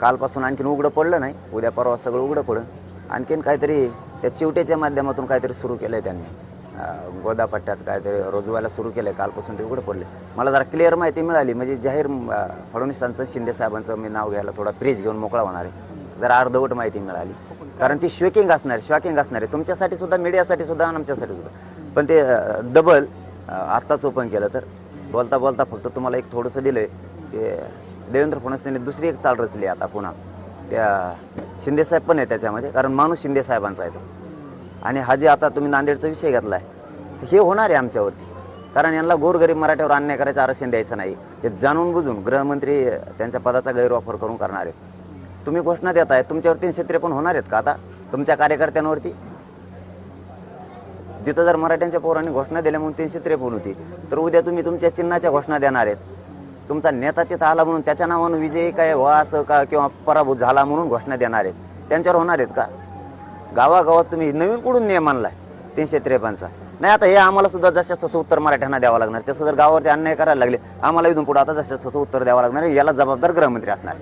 कालपासून आणखीन उघडं पडलं नाही. उद्या परवा सगळं उघडं पडलं. आणखीन काहीतरी त्या चिवट्याच्या माध्यमातून काहीतरी सुरू केलं आहे त्यांनी गोदापट्ट्यात काहीतरी रोजवायला सुरू केलं आहे कालपासून ते उघडं पडले. मला जरा क्लिअर माहिती मिळाली. म्हणजे जाहीर फडणवीसांचं शिंदे साहेबांचं मी नाव घ्यायला थोडा फ्रीज घेऊन मोकळा होणार आहे. जरा अर्धवट माहिती मिळाली. कारण ती शॉकिंग असणार आहे असणार आहे. तुमच्यासाठी सुद्धा मीडियासाठी सुद्धा आणि आमच्यासाठी सुद्धा. पण ते डबल आत्ताच ओपन केलं. तर बोलता बोलता फक्त तुम्हाला एक थोडंसं दिलं आहे की देवेंद्र फडणवीस यांनी दुसरी एक चाल रचली आता पुन्हा. त्या शिंदेसाहेब पण आहे त्याच्यामध्ये कारण माणूस शिंदेसाहेबांचा आहे तो. आणि हा जे आता तुम्ही नांदेडचा विषय घेतला आहे हे होणार आहे आमच्यावरती. कारण यांना गोरगरीब मराठ्यावर अन्याय करायचं आरक्षण द्यायचं नाही. हे जाणून बुजून गृहमंत्री त्यांच्या पदाचा गैरवापर करून करणार आहेत. तुम्ही घोषणा देत आहे तुमच्यावर तीनशे त्रेपन्न होणार आहेत का आता? तुमच्या कार्यकर्त्यांवरती? जिथं जर मराठ्यांच्या पोरांनी घोषणा दिल्या म्हणून तीनशे त्रेपन्न होती तर उद्या तुम्ही तुमच्या चिन्हाच्या घोषणा देणार आहेत. तुमचा नेता तिथं आला म्हणून त्याच्या नावानं विजयी काय व्हा असं का किंवा पराभूत झाला म्हणून घोषणा देणार आहेत? त्यांच्यावर होणार आहेत का? गावागावात तुम्ही नवीन कुठून नियम आणलाय? तीनशे त्रेपन्नचा. नाही आता हे आम्हाला सुद्धा जशाच तसं उत्तर मराठ्यांना द्यावं लागणार. तसं जर गावावरती अन्याय करायला लागले आम्हाला इथून पुढे आता जशाच तसं उत्तर द्यावं लागणार याला जबाबदार गृहमंत्री असणार.